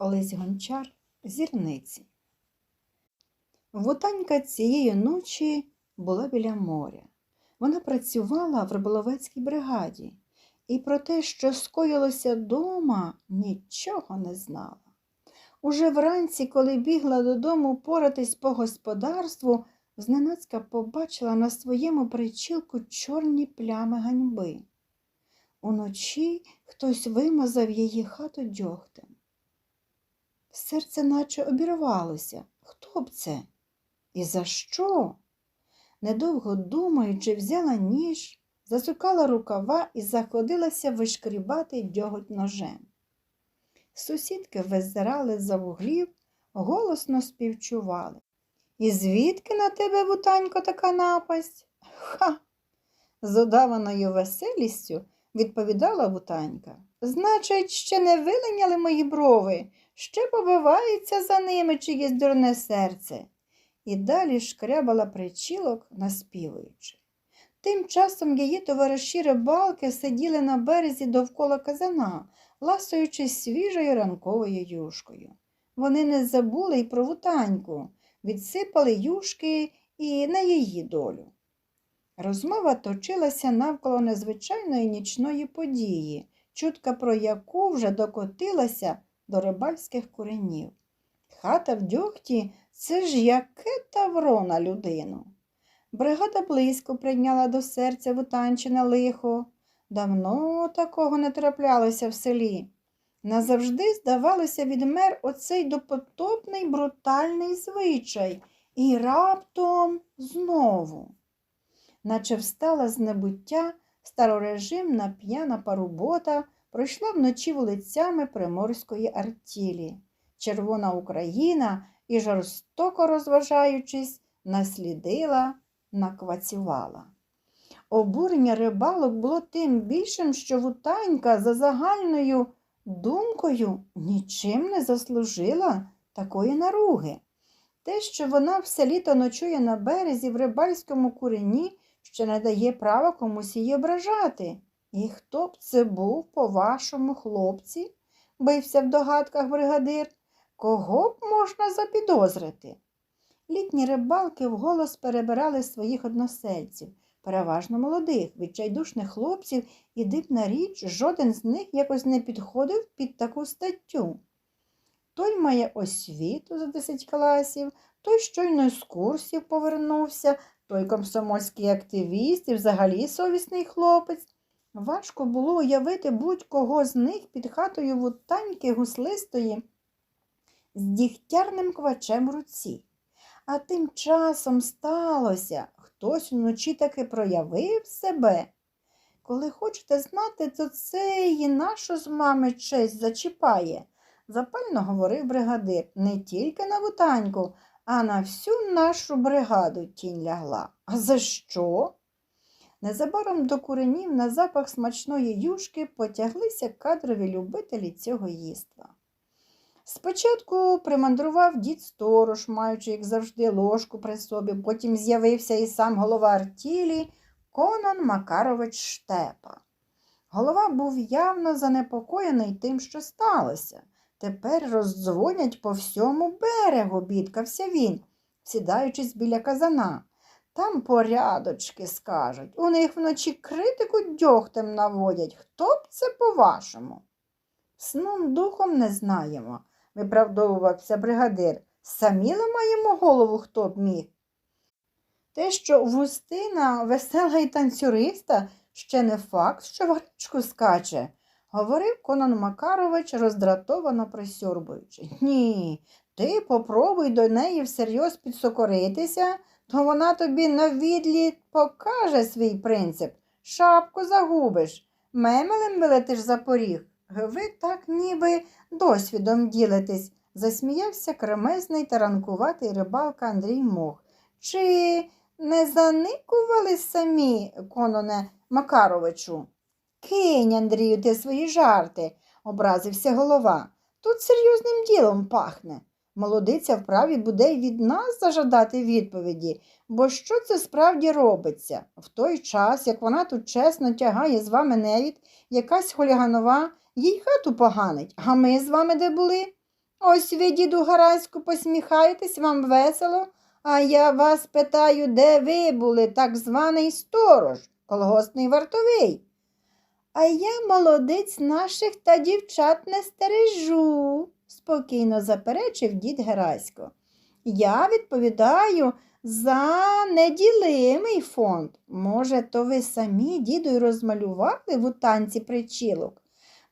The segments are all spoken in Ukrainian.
Олесь Гончар зірниці. Вутанька цієї ночі була біля моря. Вона працювала в риболовецькій бригаді і про те, що скоїлося дома, нічого не знала. Уже вранці, коли бігла додому поратись по господарству, зненацька побачила на своєму причілку чорні плями ганьби. Уночі хтось вимазав її хату дьогтем. Серце наче обірвалося. Хто б це? І за що? Недовго думаючи, взяла ніж, засукала рукава і заходилася вишкрібати дьоготь ножем. Сусідки визирали за вуглів, голосно співчували. І звідки на тебе, вутанько, така напасть? Ха. з удаваною веселістю відповідала вутанька. Значить, ще не вилиняли мої брови, ще побивається за ними чиєсь дурне серце. І далі шкрябала причілок, наспівуючи. Тим часом її товариші рибалки сиділи на березі довкола казана, ласуючись свіжою ранковою юшкою. Вони не забули й про вутаньку, відсипали юшки і на її долю. Розмова точилася навколо незвичайної нічної події, чутка про яку вже докотилася до рибальських куренів. Хата в дьогті це ж яке тавро на людину. Бригада близько прийняла до серця вутанчине лихо. Давно такого не траплялося в селі. Назавжди, здавалося, відмер оцей допотопний брутальний звичай, і раптом знову, наче встала з небуття старорежимна п'яна парубота, пройшла вночі вулицями Приморської артілі. Червона Україна і, жорстоко розважаючись, наслідила, наквацювала. Обурення рибалок було тим більшим, що вутанька за загальною думкою нічим не заслужила такої наруги. Те, що вона все літо ночує на березі в рибальському курені, ще не дає права комусь її ображати. І хто б це був, по-вашому, хлопці? бився в догадках бригадир. Кого б можна запідозрити? Літні рибалки вголос перебирали своїх односельців, переважно молодих, відчайдушних хлопців, і дивна річ, жоден з них якось не підходив під таку статтю. Той має освіту за 10 класів, той щойно з курсів повернувся, той комсомольський активіст і взагалі совісний хлопець. Важко було уявити будь-кого з них під хатою вутаньки гуслистої з дігтярним квачем в руці. А тим часом сталося, хтось вночі таки проявив себе. Коли хочете знати, то це і нашу з мами честь зачіпає, запально говорив бригадир. Не тільки на вутаньку, а на всю нашу бригаду тінь лягла. А за що? Незабаром до куренів на запах смачної юшки потяглися кадрові любителі цього їства. Спочатку примандрував дід сторож, маючи, як завжди, ложку при собі, потім з'явився і сам голова артілі Конон Макарович Штепа. Голова був явно занепокоєний тим, що сталося. Тепер роздзвонять по всьому берегу, бідкався він, сідаючись біля казана. Там порядочки скажуть. У них вночі критику дьогтем наводять. Хто б це по-вашому? Сном духом не знаємо, виправдовувався бригадир. Самі ламаємо голову, хто б міг. Те, що Вустина весела і танцюриста, ще не факт, що варичку скаче, говорив Конан Макарович, роздратовано присьорбуючи. Ні, ти попробуй до неї всерйоз підсокоритися, то вона тобі на відлі покаже свій принцип. Шапку загубиш, мемелем вилетиш за поріг. Ви так ніби досвідом ділитесь, засміявся кремезний та ранкуватий рибалка Андрій Мох. Чи не заникували самі, кононе Макаровичу? Кинь, Андрію, ти свої жарти, образився голова. Тут серйозним ділом пахне. Молодиця вправі буде й від нас зажадати відповіді, бо що це справді робиться? В той час, як вона тут чесно тягає з вами невід, якась хуліганова їй хату поганить, а ми з вами де були? Ось ви, діду Гараську, посміхаєтесь, вам весело, а я вас питаю, де ви були, так званий сторож, колгоспний вартовий. А я молодиць наших та дівчат не стережу, спокійно заперечив дід Герасько. Я відповідаю за неділимий фонд. Може, то ви самі, діду, й розмалювали в танці причілок?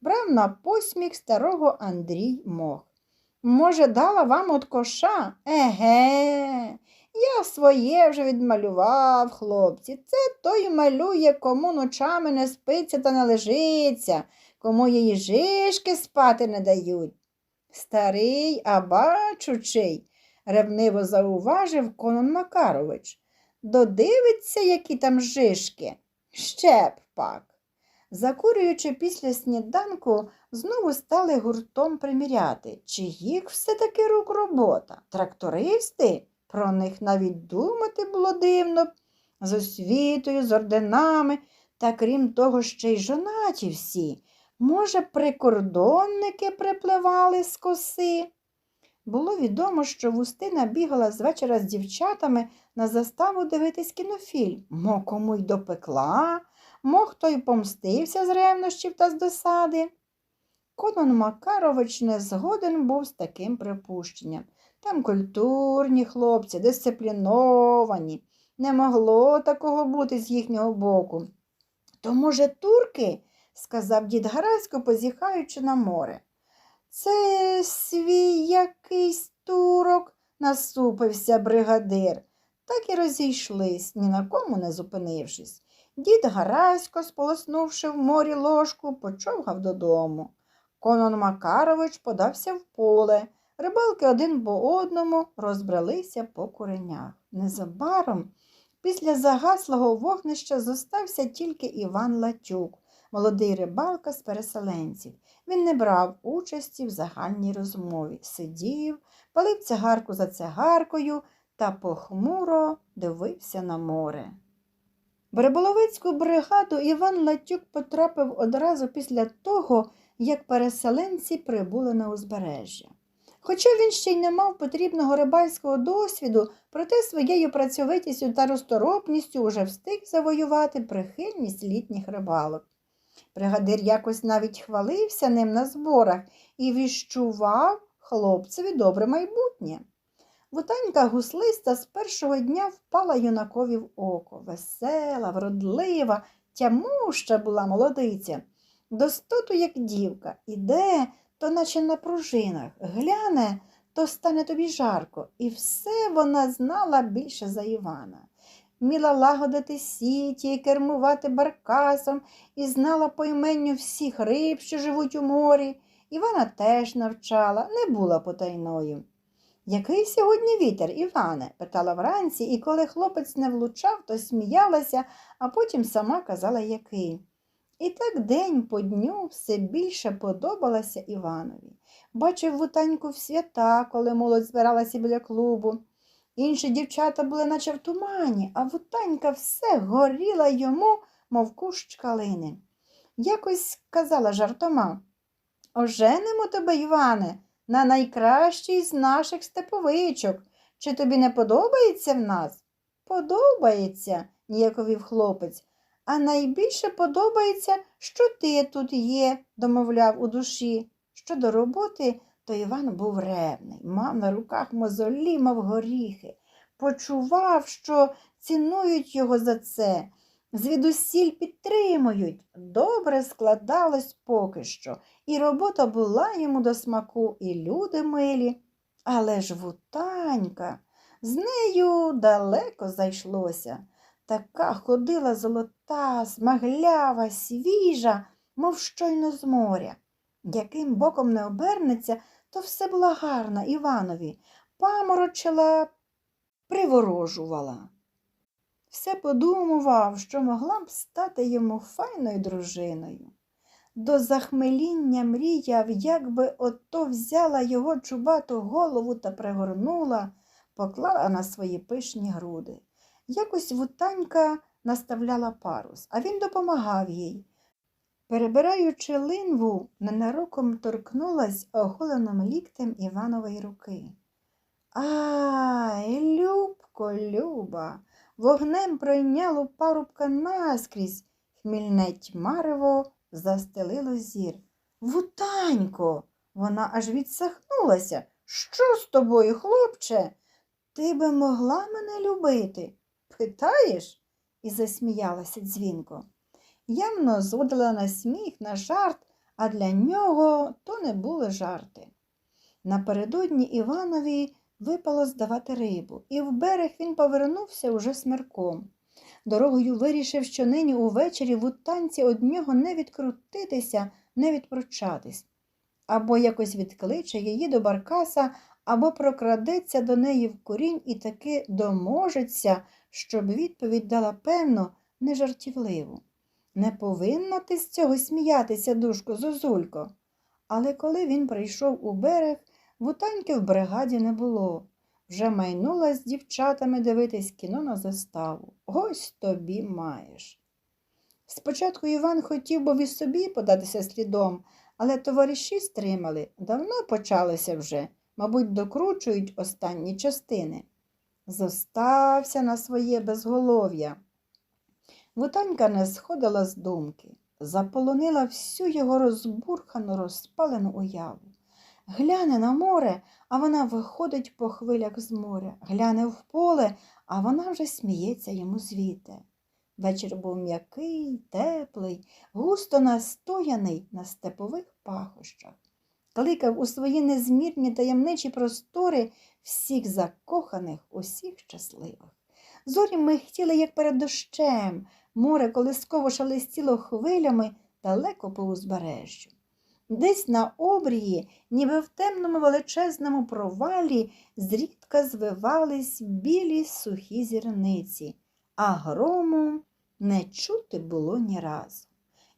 Брав на посміх старого Андрій Мох. Може, дала вам от коша? Еге, я своє вже відмалював, хлопці. Це той малює, кому ночами не спиться та не лежиться, кому її жишки спати не дають. Старий, а бачучий, ревниво зауважив Конон Макарович. Додивиться, які там жишки. Ще б пак. Закурюючи після сніданку, знову стали гуртом приміряти, чи їх все-таки рук робота. Трактористи? Про них навіть думати було дивно, з освітою, з орденами, та крім того, ще й жонаті всі. Може, прикордонники припливали з коси? Було відомо, що Вустина бігала з вечора з дівчатами на заставу дивитись кінофільм. Мо кому й допекла, мо хто й помстився з ревнощів та з досади. Конон Макарович не згоден був з таким припущенням. Там культурні хлопці, дисципліновані. Не могло такого бути з їхнього боку. То, може, турки? Сказав дід Гарасько, позіхаючи на море. Це свій якийсь турок, насупився бригадир. Так і розійшлись, ні на кому не зупинившись. Дід Гарасько, сполоснувши в морі ложку, почовгав додому. Конон Макарович подався в поле. Рибалки один по одному розбралися по куренях. Незабаром після загаслого вогнища зостався тільки Іван Латюк, молодий рибалка з переселенців. Він не брав участі в загальній розмові, сидів, палив цигарку за цигаркою та похмуро дивився на море. В риболовецьку бригаду Іван Латюк потрапив одразу після того, як переселенці прибули на узбережжя. Хоча він ще й не мав потрібного рибальського досвіду, проте своєю працьовитістю та розторопністю уже встиг завоювати прихильність літніх рибалок. Бригадир якось навіть хвалився ним на зборах і віщував хлопцеві добре майбутнє. Вутанька гуслиста з першого дня впала юнакові в око. Весела, вродлива, тямуща була молодиця. Достоту, як дівка, іде, то наче на пружинах, гляне, то стане тобі жарко. І все вона знала більше за Івана. Міла лагодити сіті, кермувати баркасом і знала по іменню всіх риб, що живуть у морі. Івана теж навчала, не була потайною. Який сьогодні вітер, Іване? питала вранці, і коли хлопець не влучав, то сміялася, а потім сама казала, який. І так день по дню все більше подобалася Іванові. Бачив вутаньку в свята, коли молодь збиралася біля клубу. Інші дівчата були наче в тумані, а вутанька все горіла йому, мов кущ калини. Якось казала жартома Оженимо тебе, Іване, на найкращий з наших степовичок. Чи тобі не подобається в нас? Подобається, ніяковів хлопець. А найбільше подобається, що ти тут є, домовляв у душі. Щодо роботи, то Іван був ревний, мав на руках мозолі, мов горіхи, почував, що цінують його за це, звідусіль підтримують. Добре складалось поки що, і робота була йому до смаку, і люди милі. Але ж вутанька, з нею далеко зайшлося. Така ходила золота, смаглява, свіжа, мов щойно з моря. Яким боком не обернеться, то все була гарна Іванові, паморочила, приворожувала. Все подумував, що могла б стати йому файною дружиною. До захмеління мріяв, як би ото взяла його чубату голову та пригорнула, поклала на свої пишні груди. Якось вутанька наставляла парус, а він допомагав їй. Перебираючи линву, ненароком торкнулась оголеним ліктем Іванової руки. Ай, Любко, Люба, вогнем пройняло парубка наскрізь, хмільне тьмарево застелило зір. Вутанько, вона аж відсахнулася. Що з тобою, хлопче? Ти би могла мене любити? Питаєш? і засміялася дзвінко. Явно зводила на сміх, на жарт, а для нього то не були жарти. Напередодні Іванові випало здавати рибу, і в берег він повернувся уже смерком. Дорогою вирішив, що нині увечері в утанці од нього не відкрутитися, не відпрочатись, або якось відкличе її до баркаса, або прокрадеться до неї в корінь і таки доможеться, щоб відповідь дала певно, нежартівливу. Не повинна ти з цього сміятися, душко Зозулько. Але коли він прийшов у берег, вутаньки в бригаді не було. Вже майнула з дівчатами дивитись кіно на заставу. Ось тобі маєш. Спочатку Іван хотів був і собі податися слідом, але товариші стримали. Давно почалося вже, мабуть, докручують останні частини. Зостався на своє безголов'я. Вутанька не сходила з думки, заполонила всю його розбурхану, розпалену уяву. Гляне на море, а вона виходить по хвилях з моря, гляне в поле, а вона вже сміється йому звідти. Вечір був м'який, теплий, густо настояний на степових пахощах. Кликав у свої незмірні таємничі простори всіх закоханих, усіх щасливих. Зорі михтіли, як перед дощем, море колисково шелестіло хвилями далеко по узбережжю. Десь на обрії, ніби в темному величезному провалі, зрідка звивались білі сухі зірниці, а грому не чути було ні разу.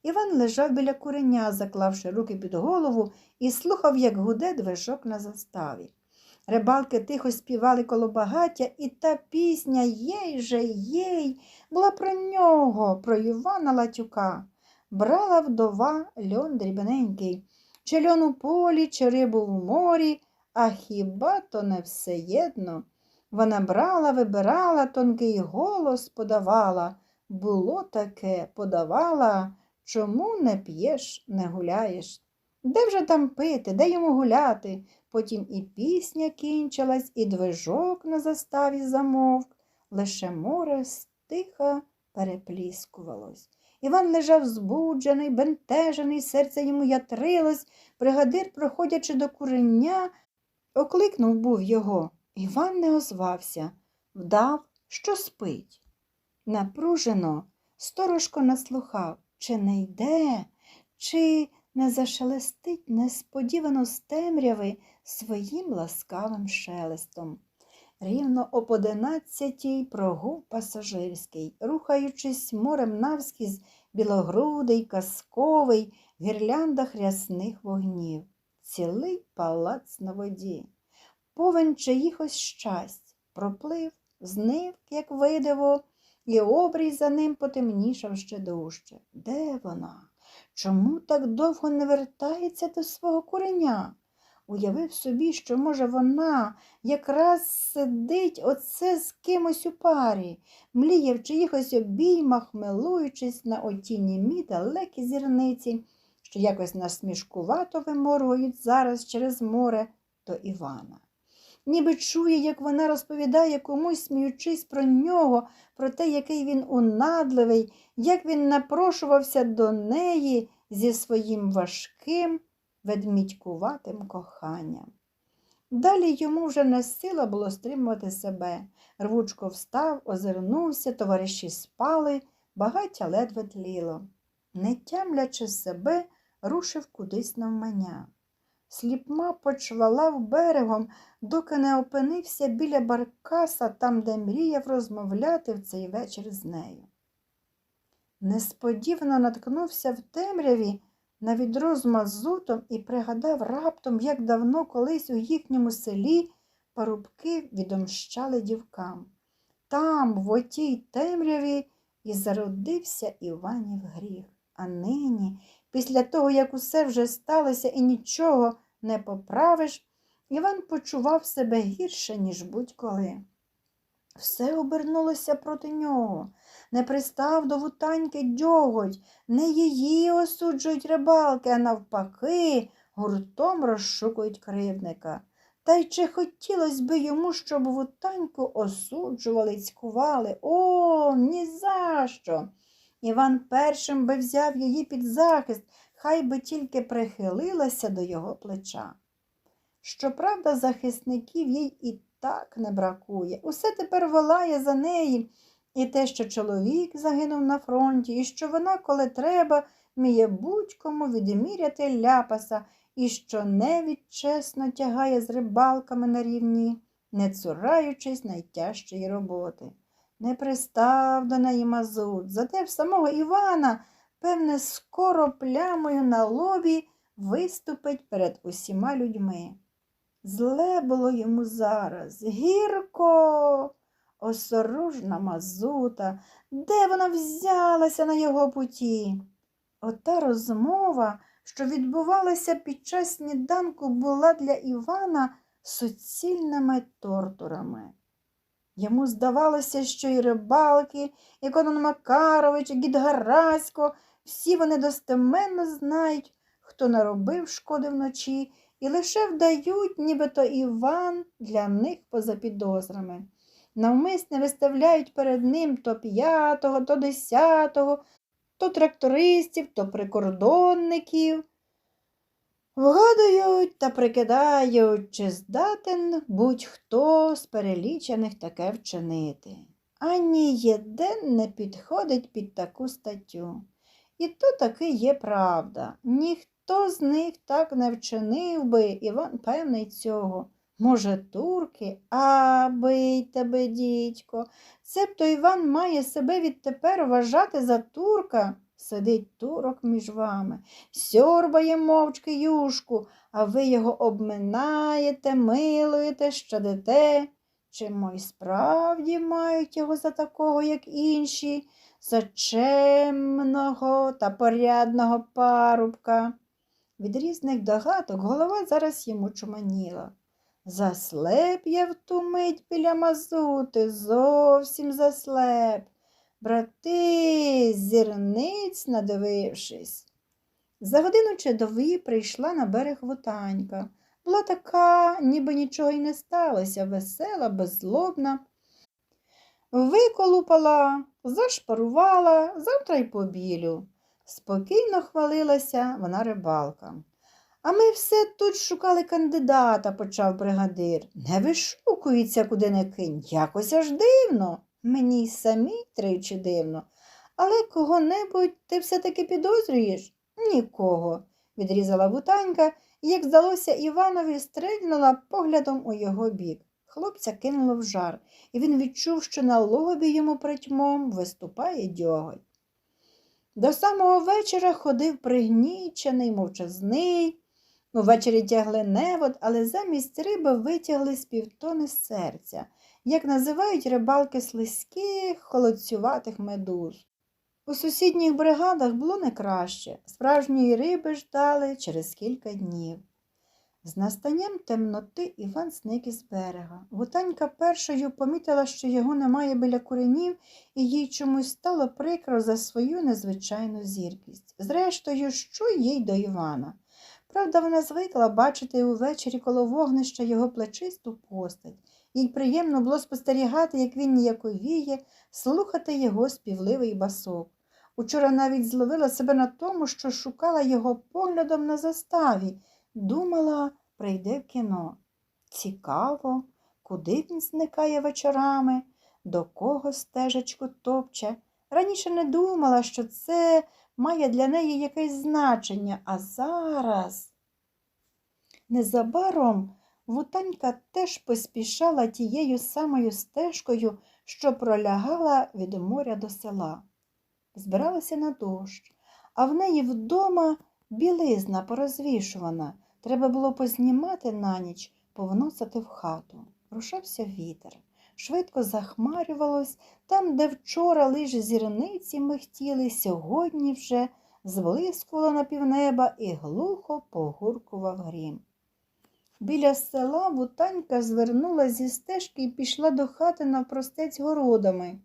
Іван лежав біля куреня, заклавши руки під голову, і слухав, як гуде движок на заставі. Рибалки тихо співали коло багаття, і та пісня Єй же, єй, була про нього, про Івана Латюка. Брала вдова льон дрібненький, чи льон у полі, чи рибу в морі, а хіба то не все єдно? Вона брала, вибирала, тонкий голос подавала. Було таке, подавала, чому не п'єш, не гуляєш? Де вже там пити, де йому гуляти? Потім і пісня кінчилась, і движок на заставі замовк, лише море стиха перепліскувалось. Іван лежав збуджений, бентежений, серце йому ятрилось, бригадир, проходячи до курення, окликнув був його. Іван не озвався, вдав, що спить. Напружено, сторожко наслухав, чи не йде, чи не зашелестить несподівано з темряви своїм ласкавим шелестом. Рівно об одинадцятій прогув пасажирський, рухаючись морем навскізь, білогрудий, казковий, в гірляндах рясних вогнів, цілий палац на воді, повен чиїхось щасть, проплив, знив, як видиво, і обрій за ним потемнішав ще дужче. Де вона? Чому так довго не вертається до свого куреня? Уявив собі, що, може, вона якраз сидить оце з кимось у парі, мліє в чиїхось обіймах, милуючись на оті німі далекі зірниці, що якось насмішкувато виморгують зараз через море до Івана. Ніби чує, як вона розповідає комусь, сміючись про нього, про те, який він унадливий, як він напрошувався до неї зі своїм важким, ведмідькуватим коханням. Далі йому вже не сила було стримувати себе. Рвучко встав, озирнувся, товариші спали, багаття ледве тліло. Не тямлячи себе, рушив кудись навмання. Сліпма почвалав берегом, доки не опинився біля баркаса, там, де мріяв розмовляти в цей вечір з нею. Несподівано наткнувся в темряві на відро з мазутом і пригадав раптом, як давно колись у їхньому селі парубки відомщали дівкам. Там, в отій темряві, і зародився Іванів гріх. А нині Після того, як усе вже сталося і нічого не поправиш, Іван почував себе гірше, ніж будь-коли. Все обернулося проти нього. Не пристав до вутаньки дьоготь, не її осуджують рибалки, а навпаки, гуртом розшукують кривдника. Та й чи хотілося би йому, щоб вутаньку осуджували цькували? О, ні за що. Іван першим би взяв її під захист, хай би тільки прихилилася до його плеча. Щоправда, захисників їй і так не бракує. Усе тепер волає за неї. І те, що чоловік загинув на фронті, і що вона, коли треба, вміє будь-кому відміряти ляпаса, і що невід чесно тягає з рибалками на рівні, не цураючись найтяжчої роботи. Не пристав до неї мазут, зате в самого Івана, певне, скоро плямою на лобі виступить перед усіма людьми. Зле було йому зараз, гірко, осоружна мазута, де вона взялася на його путі? Ота розмова, що відбувалася під час сніданку, була для Івана суцільними тортурами. Йому здавалося, що і рибалки, і Конон Макарович, і Гід Гарасько, всі вони достеменно знають, хто наробив шкоди вночі, і лише вдають, нібито Іван для них поза підозрами. Навмисне виставляють перед ним то п'ятого, то десятого, то трактористів, то прикордонників. Вгадують та прикидають, чи здатен будь-хто з перелічених таке вчинити. Ані єден не підходить під таку статтю. І то таки є правда. Ніхто з них так не вчинив би, Іван певний цього. Може, турки, а бий тебе, дідько. Цебто Іван має себе відтепер вважати за турка. Сидить турок між вами, сьорбає мовчки юшку, а ви його обминаєте, милуєте, щадите. Чи мої справді мають його за такого, як інші, за чемного та порядного парубка? Від різних догадок голова зараз йому чуманіла. Заслеп я в ту мить біля мазути, зовсім заслеп. Брати, зірниць надивившись. За годину чи дві прийшла на берег вутанька. Була така, ніби нічого й не сталося, весела, беззлобна. Виколупала, зашпарувала, завтра й побілю. Спокійно хвалилася вона рибалка. А ми все тут шукали кандидата, почав бригадир. Не вишукується, куди не кинь, якось аж дивно. Мені й самій тричі дивно. Але кого-небудь ти все-таки підозрюєш? Нікого, відрізала вутанька і, як здалося Іванові, стрельнула поглядом у його бік. Хлопця кинуло в жар, і він відчув, що на лобі йому притьмом виступає дьоготь. До самого вечора ходив пригнічений, мовчазний. Увечері тягли невод, але замість риби витягли з півтони серця, як називають рибалки слизьких, холодцюватих медуз. У сусідніх бригадах було не краще. Справжньої риби ждали через кілька днів. З настанням темноти Іван зник із берега. Гутанька першою помітила, що його немає біля куренів, і їй чомусь стало прикро за свою незвичайну зіркість. Зрештою, що їй до Івана? Правда, вона звикла бачити увечері коло вогнища його плечисту постать. Їй приємно було спостерігати, як він ніяковіє, слухати його співливий басок. Учора навіть зловила себе на тому, що шукала його поглядом на заставі, думала, прийде в кіно. Цікаво, куди він зникає вечорами, до кого стежечку топче. Раніше не думала, що це має для неї якесь значення, а зараз. Незабаром Вутанька теж поспішала тією самою стежкою, що пролягала від моря до села. Збиралася на дощ, а в неї вдома білизна порозвішувана. Треба було познімати на ніч, повносити в хату. Рушався вітер. Швидко захмарювалось, там, де вчора лиш зірниці михтіли, сьогодні вже зблискувало на півнеба і глухо погуркував грім. Біля села вутанька звернула зі стежки і пішла до хати навпростець городами.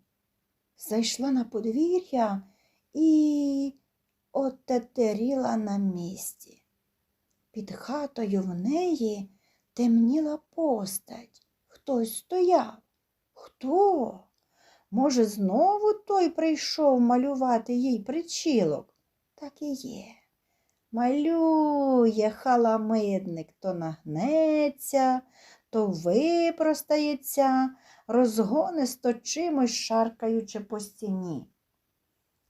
Зайшла на подвір'я і отетеріла на місці. Під хатою в неї темніла постать. Хтось стояв. Хто? Може, знову той прийшов малювати їй причілок? Так і є. Малює халамидник, то нагнеться, то випростається, розгонисто чимось шаркаючи по стіні.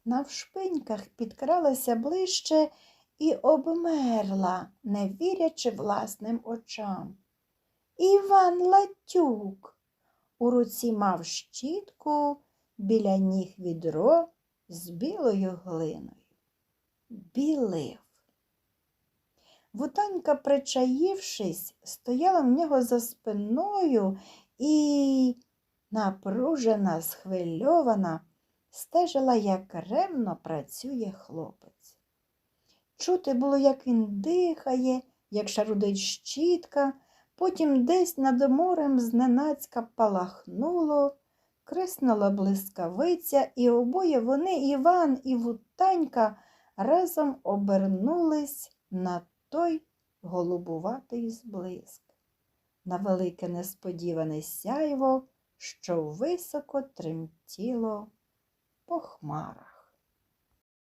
Навшпиньках підкралася ближче і обмерла, не вірячи власним очам. Іван Латюк у руці мав щітку, біля ніг відро з білою глиною. Білив. Вутанька, причаївшись, стояла в нього за спиною і, напружена, схвильована, стежила, як ревно працює хлопець. Чути було, як він дихає, як шарудить щітка, потім десь над морем зненацька палахнуло, криснула блискавиця, і обоє вони, Іван і Вутанька, разом обернулись на той голубуватий зблиск, на велике несподіване сяйво, що високо тремтіло по хмарах.